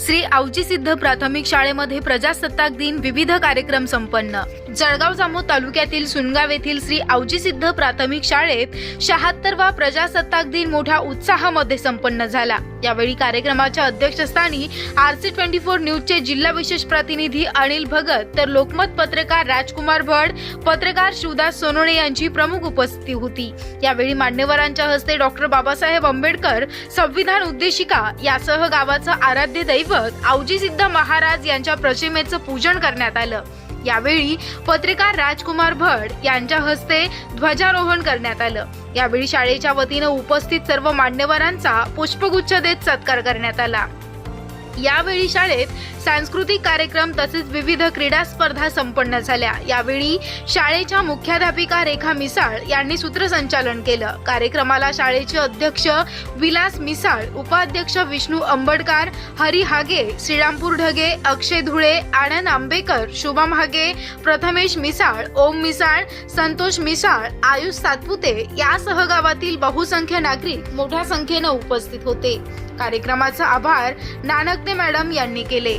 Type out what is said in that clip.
श्री आवजी सिद्ध प्राथमिक शाळेमध्ये प्रजासत्ताक दिन विविध कार्यक्रम संपन्न. जळगाव जामोद तालुक्यातील सुनगाव येथील श्री आवजी सिद्ध प्राथमिक शाळेत शहात्तरवा प्रजासत्ताक दिन मोठ्या उत्साहामध्ये संपन्न झाला. यावेळी कार्यक्रमाच्या अध्यक्षस्थानी आर सी ट्वेंटी फोर न्यूजचे जिल्हा विशेष प्रतिनिधी अनिल भगत तर लोकमत पत्रकार राजकुमार भड पत्रकार शिवदास सोनोणे यांची प्रमुख उपस्थिती होती. यावेळी मान्यवरांच्या हस्ते डॉक्टर बाबासाहेब आंबेडकर संविधान उद्देशिका यासह गावाचं आराध्य दैवत आवजी सिद्ध महाराज यांच्या प्रतिमेचं पूजन करण्यात आलं. यावेळी पत्रकार राजकुमार भट यांच्या हस्ते ध्वजारोहण करण्यात आलं. यावेळी शाळेच्या वतीनं उपस्थित सर्व मान्यवरांचा पुष्पगुच्छ देत सत्कार करण्यात आला. यावेळी शाळेत सांस्कृतिक कार्यक्रम तसेच विविध क्रीडा स्पर्धा संपन्न झाल्या. यावेळी शाळेच्या मुख्याध्यापिका रेखा मिसाळ यांनी सूत्रसंचालन केलं. कार्यक्रमाला शाळेचे अध्यक्ष विलास मिसाळ उपाध्यक्ष विष्णू अंबडकार हरी हागे श्रीरामपूर ढगे अक्षय धुळे आनंद आंबेकर शुभम हागे प्रथमेश मिसाळ ओम मिसाळ संतोष मिसाळ आयुष सातपुते यासह गावातील बहुसंख्य नागरिक मोठ्या संख्येनं उपस्थित होते. कार्यक्रमाचा आभार नानकने मॅडम यांनी केले.